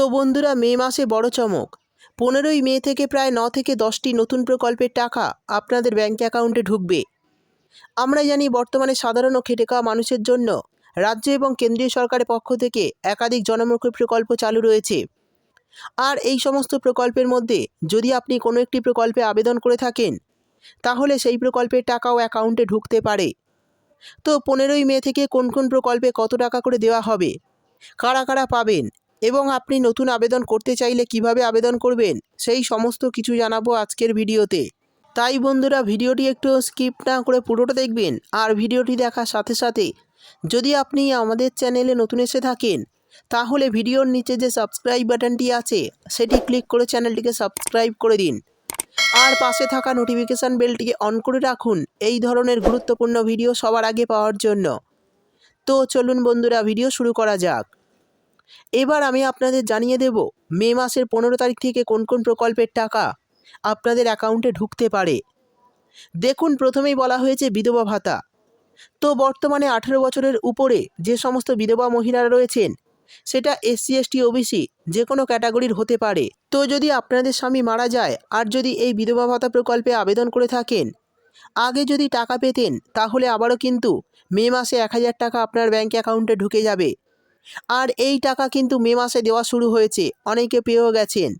তো বন্ধুরা, মে মাসে বড় চমক। পনেরোই মে থেকে প্রায় ন থেকে দশটি নতুন প্রকল্পের টাকা আপনাদের ব্যাঙ্ক অ্যাকাউন্টে ঢুকবে। আমরা জানি বর্তমানে সাধারণ ও খেটে খাওয়া মানুষের জন্য রাজ্য এবং কেন্দ্রীয় সরকারের পক্ষ থেকে একাধিক জনমুখী প্রকল্প চালু রয়েছে। আর এই সমস্ত প্রকল্পের মধ্যে যদি আপনি কোনো একটি প্রকল্পে আবেদন করে থাকেন, তাহলে সেই প্রকল্পের টাকাও অ্যাকাউন্টে ঢুকতে পারে। তো পনেরোই মে থেকে কোন কোন প্রকল্পে কত টাকা করে দেওয়া হবে, কারা কারা পাবেন এবং আপনি নতুন আবেদন করতে চাইলে কীভাবে আবেদন করবেন, সেই সমস্ত কিছু জানাব আজকের ভিডিওতে। তাই বন্ধুরা, ভিডিওটি একটু স্কিপ না করে পুরোটা দেখবেন আর ভিডিওটি দেখার সাথে সাথে যদি আপনি আমাদের চ্যানেলে নতুন এসে থাকেন, তাহলে ভিডিওর নিচে যে সাবস্ক্রাইব বাটনটি আছে, সেটি ক্লিক করে চ্যানেলটিকে সাবস্ক্রাইব করে দিন। আর পাশে থাকা নোটিফিকেশান বেলটিকে অন করে রাখুন, এই ধরনের গুরুত্বপূর্ণ ভিডিও সবার আগে পাওয়ার জন্য। তো চলুন বন্ধুরা, ভিডিও শুরু করা যাক। এবার আমি আপনাদের জানিয়ে দেব, মে মাসের পনেরো তারিখ থেকে কোন কোন প্রকল্পের টাকা আপনাদের অ্যাকাউন্টে ঢুকতে পারে। দেখুন, প্রথমেই বলা হয়েছে বিধবা ভাতা। তো বর্তমানে আঠেরো বছরের উপরে যে সমস্ত বিধবা মহিলারা রয়েছেন, সেটা এসসি এসটি ওবিসি যে কোনো ক্যাটাগরির হতে পারে। তো যদি আপনাদের স্বামী মারা যায় আর যদি এই বিধবা ভাতা প্রকল্পে আবেদন করে থাকেন, আগে যদি টাকা পেতেন, তাহলে আবারও কিন্তু মে মাসে এক হাজার টাকা আপনার ব্যাঙ্ক অ্যাকাউন্টে ঢুকে যাবে। আর এই টাকা কিন্তু মে মাসে দেওয়া শুরু হয়েছে, অনেকে পেয়েও গেছেন।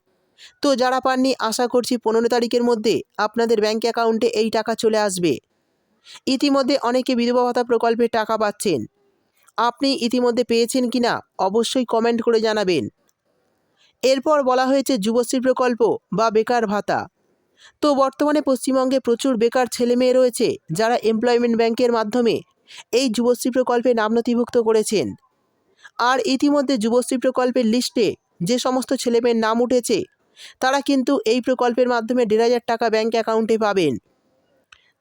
তো যারা পাননি, আশা করছি পনেরো তারিখের মধ্যে আপনাদের ব্যাঙ্ক অ্যাকাউন্টে এই টাকা চলে আসবে। ইতিমধ্যে অনেকে বিধবা ভাতা প্রকল্পে টাকা পাচ্ছেন। আপনি ইতিমধ্যে পেয়েছেন কি না, অবশ্যই কমেন্ট করে জানাবেন। এরপর বলা হয়েছে যুবশ্রী প্রকল্প বা বেকার ভাতা। তো বর্তমানে পশ্চিমবঙ্গে প্রচুর বেকার ছেলে মেয়ে রয়েছে, যারা এমপ্লয়মেন্ট ব্যাংকের মাধ্যমে এই যুবশ্রী প্রকল্পে নাম নথিভুক্ত করেছেন। আর ইতিমধ্যে যুবশ্রী প্রকল্পের লিস্টে যে সমস্ত ছেলেমেয়ের নাম উঠেছে, তারা কিন্তু এই প্রকল্পের মাধ্যমে দেড় হাজার টাকা ব্যাঙ্ক অ্যাকাউন্টে পাবেন।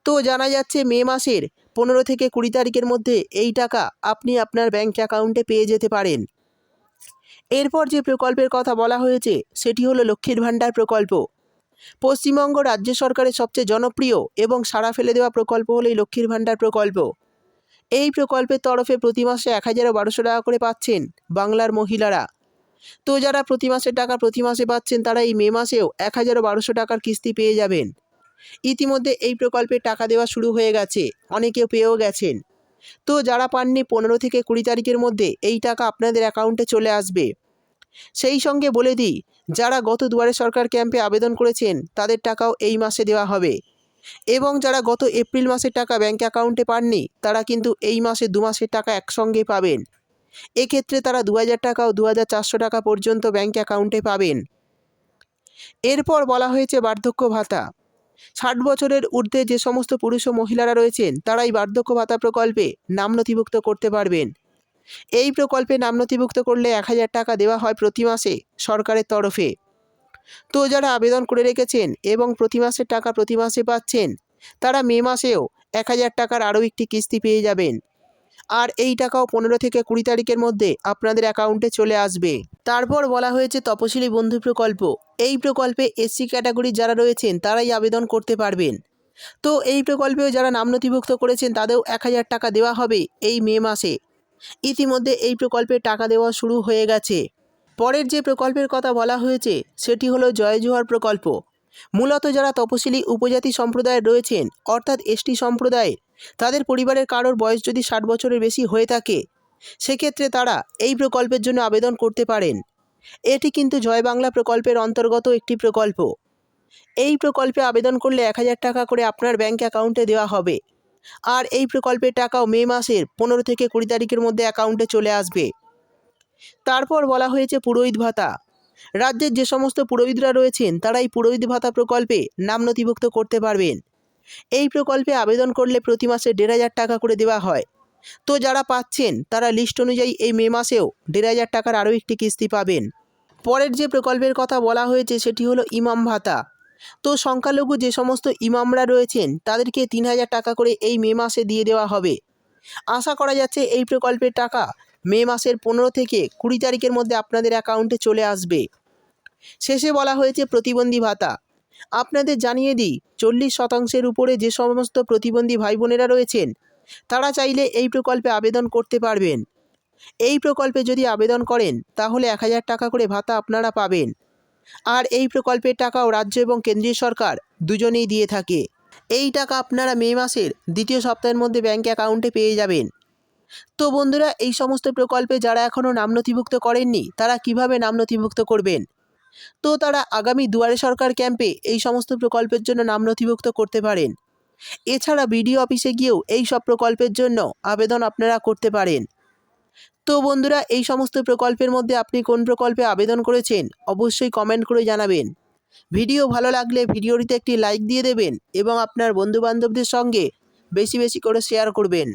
তো জানা যাচ্ছে মে মাসের পনেরো থেকে কুড়ি তারিখের মধ্যে এই টাকা আপনি আপনার ব্যাঙ্ক অ্যাকাউন্টে পেয়ে যেতে পারেন। এরপর যে প্রকল্পের কথা বলা হয়েছে, সেটি হলো লক্ষ্মীর ভাণ্ডার প্রকল্প। পশ্চিমবঙ্গ রাজ্য সরকারের সবচেয়ে জনপ্রিয় এবং সাড়া ফেলে দেওয়া প্রকল্প হলো এই লক্ষ্মীর ভাণ্ডার প্রকল্প। এই প্রকল্পের তরফে প্রতি মাসে এক হাজার বারোশো টাকা করে পাচ্ছেন বাংলার মহিলারা। তো যারা প্রতি মাসের টাকা প্রতি মাসে পাচ্ছেন, তারা এই মে মাসেও এক হাজার বারোশো টাকার কিস্তি পেয়ে যাবেন। ইতিমধ্যে এই প্রকল্পে টাকা দেওয়া শুরু হয়ে গেছে অনেকে পেয়েও গেছেন। তো যারা পাননি, পনেরো থেকে কুড়ি তারিখের মধ্যে এই টাকা আপনাদের অ্যাকাউন্টে চলে আসবে। সেই সঙ্গে বলে দিই, যারা গত দুয়ারে সরকার ক্যাম্পে আবেদন করেছেন, তাদের টাকাও এই মাসে দেওয়া হবে। এবং যারা গত এপ্রিল মাসের টাকা ব্যাঙ্ক অ্যাকাউন্টে পাননি, তারা কিন্তু এই মাসে দু মাসের টাকা একসঙ্গে পাবেন। এক্ষেত্রে তারা দু হাজার টাকা ও দু হাজার চারশো টাকা পর্যন্ত ব্যাঙ্ক অ্যাকাউন্টে পাবেন। এরপর বলা হয়েছে বার্ধক্য ভাতা। ষাট বছরের ঊর্ধ্বে যে সমস্ত পুরুষ ও মহিলারা রয়েছেন, তারাই বার্ধক্য ভাতা প্রকল্পে নাম নথিভুক্ত করতে পারবেন। এই প্রকল্পে নাম নথিভুক্ত করলে এক হাজার টাকা দেওয়া হয় প্রতি মাসে সরকারের তরফে। তো যারা আবেদন করে রেখেছেন এবং প্রতি মাসের টাকা প্রতি মাসে পাচ্ছেন, তারা মে মাসেও এক হাজার টাকার আরও একটি কিস্তি পেয়ে যাবেন। আর এই টাকাও পনেরো থেকে কুড়ি তারিখের মধ্যে আপনাদের অ্যাকাউন্টে চলে আসবে। তারপর বলা হয়েছে তপশিলি বন্ধু প্রকল্প। এই প্রকল্পে এসসি ক্যাটাগরি যারা রয়েছেন, তারাই আবেদন করতে পারবেন। তো এই প্রকল্পেও যারা নাম নথিভুক্ত করেছেন, তাদেরও এক হাজার টাকা দেওয়া হবে এই মে মাসে। ইতিমধ্যে এই প্রকল্পে টাকা দেওয়া শুরু হয়ে গেছে। পরের যে প্রকল্পের কথা বলা হয়েছে, সেটি হলো জয় জোহার প্রকল্প। মূলত যারা তপশিলি উপজাতি সম্প্রদায়ের রয়েছেন, অর্থাৎ এসটি সম্প্রদায়ের তাদের পরিবারের কারোর বয়স যদি ষাট বছরের বেশি হয়ে থাকে, সেক্ষেত্রে তারা এই প্রকল্পের জন্য আবেদন করতে পারেন। এটি কিন্তু জয় বাংলা প্রকল্পের অন্তর্গত একটি প্রকল্প। এই প্রকল্পে আবেদন করলে এক হাজার টাকা করে আপনার ব্যাঙ্ক অ্যাকাউন্টে দেওয়া হবে। আর এই প্রকল্পের টাকাও মে মাসের পনেরো থেকে কুড়ি তারিখের মধ্যে অ্যাকাউন্টে চলে আসবে। তারপর বলা হয়েছে পুরোহিত ভাতা। রাজ্যের যে সমস্ত পুরোহিতরা রয়েছেন তারা এই পুরোহিত ভাতা প্রকল্পে নাম নথিভুক্ত করতে পারবেন। এই প্রকল্পে আবেদন করলে প্রতি মাসে দেড় হাজার টাকা করে দেওয়া হয়। তো যারা পাচ্ছেন, তারা লিস্ট অনুযায়ী এই মে মাসেও দেড় হাজার টাকার আরও একটি কিস্তি পাবেন। পরের যে প্রকল্পের কথা বলা হয়েছে, সেটি হলো ইমাম ভাতা। তো সংখ্যালঘু যে সমস্ত ইমামরা রয়েছেন, তাদেরকে তিন হাজার টাকা করে এই মে মাসে দিয়ে দেওয়া হবে। আশা করা যাচ্ছে এই প্রকল্পের টাকা মে মাসের পনেরো থেকে কুড়ি তারিখের মধ্যে আপনাদের অ্যাকাউন্টে চলে আসবে। শেষে বলা হয়েছে প্রতিবন্ধী ভাতা। আপনাদের জানিয়ে দিই, চল্লিশ শতাংশের উপরে যে সমস্ত প্রতিবন্ধী ভাই বোনেরা রয়েছেন, তারা চাইলে এই প্রকল্পে আবেদন করতে পারবেন। এই প্রকল্পে যদি আবেদন করেন, তাহলে এক হাজার টাকা করে ভাতা আপনারা পাবেন। আর এই প্রকল্পের টাকাও রাজ্য এবং কেন্দ্রীয় সরকার দুজনেই দিয়ে থাকে। এই টাকা আপনারা মে মাসের দ্বিতীয় সপ্তাহের মধ্যে ব্যাঙ্ক অ্যাকাউন্টে পেয়ে যাবেন। তো বন্ধুরা, এই সমস্ত প্রকল্পে যারা এখনও নাম নথিভুক্ত করেননি, তারা কীভাবে নাম নথিভুক্ত করবেন? তো তারা আগামী দুয়ারে সরকার ক্যাম্পে এই সমস্ত প্রকল্পের জন্য নাম নথিভুক্ত করতে পারেন। এছাড়া বিডিও অফিসে গিয়েও এই সব প্রকল্পের জন্য আবেদন আপনারা করতে পারেন। তো বন্ধুরা, এই সমস্ত প্রকল্পের মধ্যে আপনি কোন প্রকল্পে আবেদন করেছেন, অবশ্যই কমেন্ট করে জানাবেন। ভিডিও ভালো লাগলে ভিডিওটিতে একটি লাইক দিয়ে দেবেন এবং আপনার বন্ধুবান্ধবদের সঙ্গে বেশি বেশি করে শেয়ার করবেন।